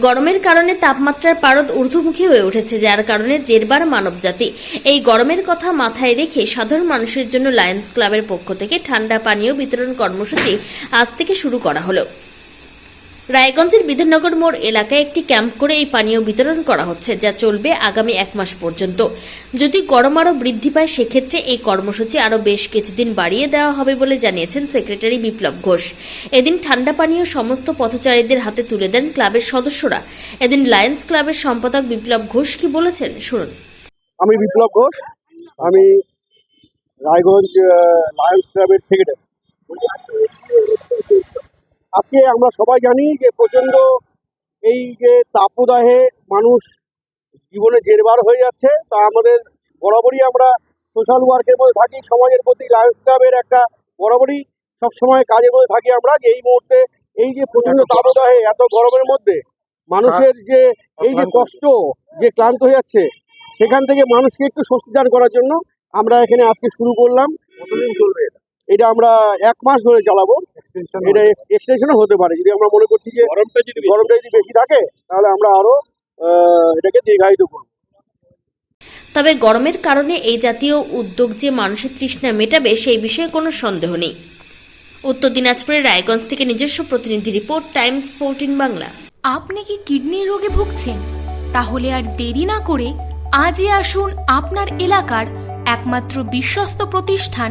গরমের কারণে তাপমাত্রার পারদ ঊর্ধ্বমুখী হয়ে উঠেছে, যার কারণে জেরবার মানবজাতি। এই গরমের কথা মাথায় রেখে সাধারণ মানুষের জন্য লায়ন্স ক্লাবের পক্ষ থেকে ঠান্ডা পানীয় বিতরণ কর্মসূচি আজ থেকে শুরু করা হলো। রায়গঞ্জের বিধাননগর মোড় এলাকায় একটি ক্যাম্প করে এই পানীয় বিতরণ করা হচ্ছে, যা চলবে আগামী এক মাস পর্যন্ত। যদি গরম আরও বৃদ্ধি পায়, সেক্ষেত্রে এই কর্মসূচি আরও বেশ কিছুদিন বাড়িয়ে দেওয়া হবে বলে জানিয়েছেন সেক্রেটারি বিপ্লব ঘোষ। এদিন ঠান্ডা পানীয় সমস্ত পথচারীদের হাতে তুলে দেন ক্লাবের সদস্যরা। এদিন লায়ন্স ক্লাবের সম্পাদক বিপ্লব ঘোষ কি বলেছেন, শুনুন। আমি বিপ্লব ঘোষ, আমি রায়গঞ্জ লায়ন্স ক্লাবের সেক্রেটারি আজকে আমরা সবাই জানি যে প্রচণ্ড এই যে তাপদাহে মানুষ জীবনে জেরবার হয়ে যাচ্ছে। তা আমাদের বরাবরই আমরা সোশ্যাল ওয়ার্কের মধ্যে থাকি। সমাজের প্রতি লায়ন্স ক্লাবের একটা বরাবরই সবসময় কাজের মধ্যে থাকি আমরা যে এই মুহূর্তে এই যে প্রচণ্ড তাপদাহে এত গরমের মধ্যে মানুষের যে এই যে কষ্ট যে ক্লান্ত হয়ে যাচ্ছে সেখান থেকে মানুষকে একটু স্বস্তি দান করার জন্য আমরা এখানে আজকে শুরু করলাম। কতদিন চলবে? এটা আমরা এক মাস ধরে চালাবো। এটা এক্সটেনশনও হতে পারে। যদি আমরা মনে করছি যে গরমটা যদি গরমটা যদি বেশি থাকে তাহলে আমরা আরও আহ, এটাকে দীর্ঘায়িত করব। তবে গরমের কারণে এই জাতীয় উদ্যোগ যে মানুষের তৃষ্ণা মেটাবে সেই বিষয়ে কোনো সন্দেহ নেই। উত্তর দিনাজপুরের রায়গঞ্জ থেকে নিজস্ব প্রতিনিধি রিপোর্ট টাইমস ফোরটিন বাংলা। আপনি কি কিডনি রোগে ভুগছেন? তাহলে আর দেরি না করে আজই আসুন আপনার এলাকার একমাত্র বিশ্বস্ত প্রতিষ্ঠান